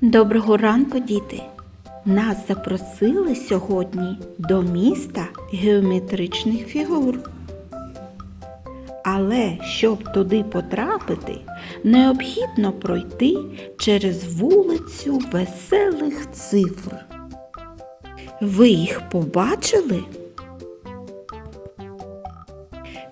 Доброго ранку, діти! Нас запросили сьогодні до міста геометричних фігур. Але щоб туди потрапити, необхідно пройти через вулицю веселих цифр. Ви їх побачили?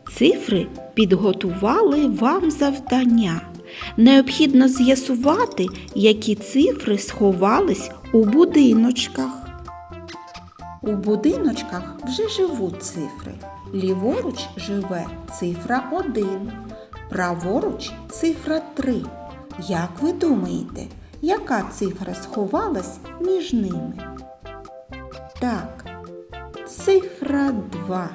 Цифри підготували вам завдання. Необхідно з'ясувати, які цифри сховались у будиночках. У будиночках вже живуть цифри. Ліворуч живе цифра 1, праворуч цифра 3. Як ви думаєте, яка цифра сховалась між ними? Так, цифра 2.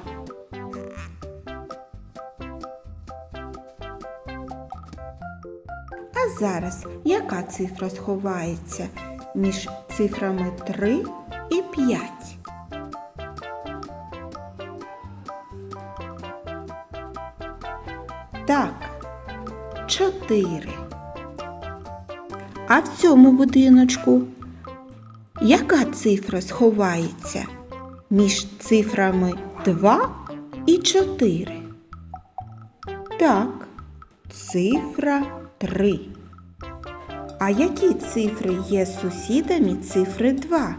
Зараз яка цифра сховається між цифрами 3 і 5? Так, 4. А в цьому будиночку яка цифра сховається між цифрами 2 і 4? Так, цифра 3. А які цифри є сусідами цифри 2?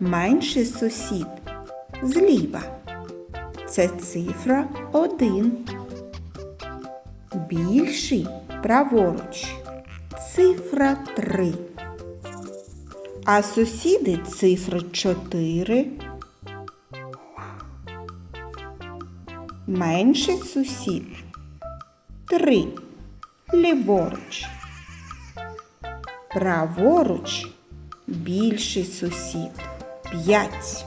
Менший сусід зліва. Це цифра 1. Більший праворуч. Цифра 3. А сусіди цифри 4. Менший сусід. 3. Ліворуч. Праворуч. Більший сусід. 5.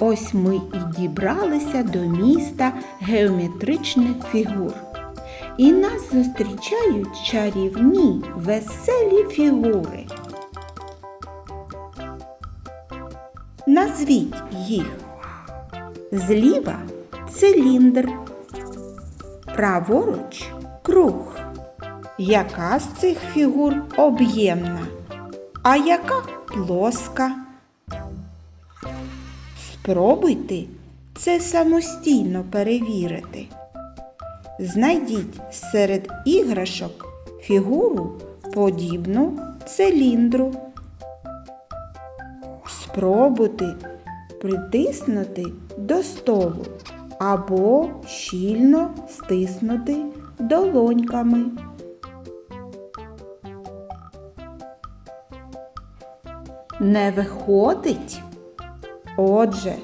Ось ми і дібралися до міста геометричних фігур. І нас зустрічають чарівні, веселі фігури. Назвіть їх. Зліва циліндр, праворуч круг. Яка з цих фігур об'ємна, а яка плоска? Спробуйте це самостійно перевірити. Знайдіть серед іграшок фігуру подібну циліндру. Спробуйте притиснути до столу або щільно стиснути долоньками. Не виходить? Отже,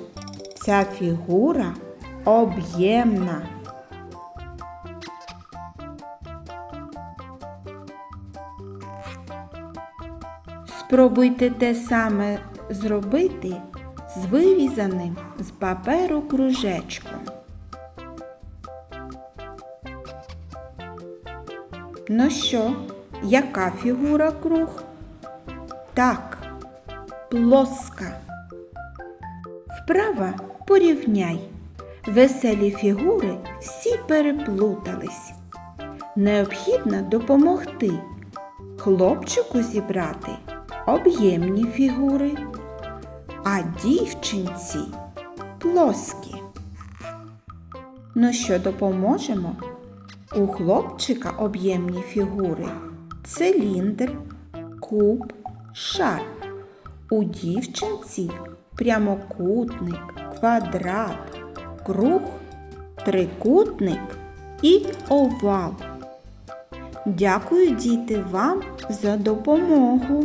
ця фігура об'ємна. Спробуйте те саме зробити з вирізаним з паперу кружечком. Ну що, яка фігура круг? Так, плоска. Вправа порівняй. Веселі фігури всі переплутались. Необхідно допомогти хлопчику зібрати об'ємні фігури, а дівчинці плоскі. Ну що допоможемо? У хлопчика об'ємні фігури циліндр, куб, шар. У дівчинці прямокутник, квадрат, круг, трикутник і овал. Дякую, діти, вам за допомогу.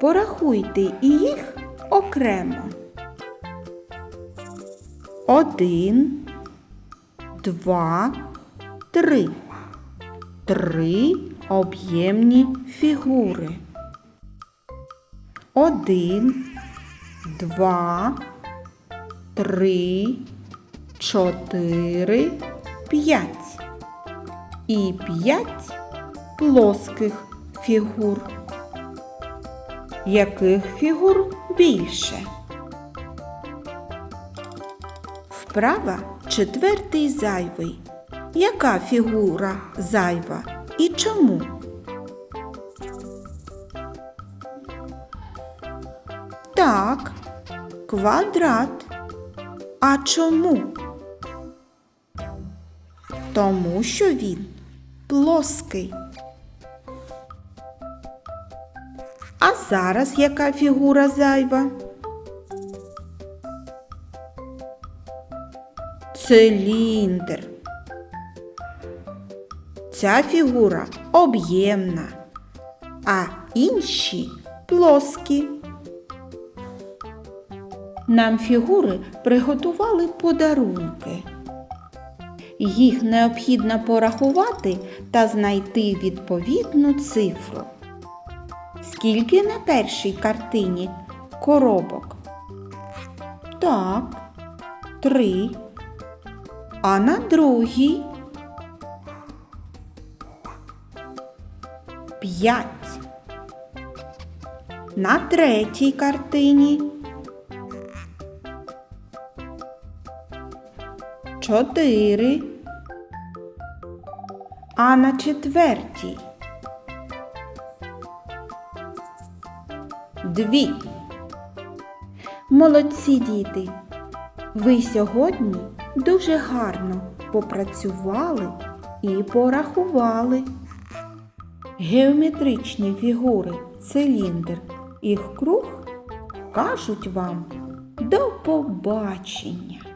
Порахуйте їх окремо. Один, два, три. Три об'ємні фігури. Один, два, три, чотири, п'ять. І п'ять плоских фігур. Яких фігур більше? Вправа четвертий зайвий. яка фігура зайва і чому? Так, квадрат. А чому? Тому що він плоский. А зараз яка фігура зайва? Циліндр. Ця фігура об'ємна, а інші плоскі. Нам фігури приготували подарунки. Їх необхідно порахувати та знайти відповідну цифру. Скільки на першій картині коробок? Так, три. А на другій? П'ять. На третій картині? Чотири. А на четвертій? Дві. Молодці діти. Ви сьогодні дуже гарно попрацювали і порахували. Геометричні фігури, циліндр і круг кажуть вам до побачення.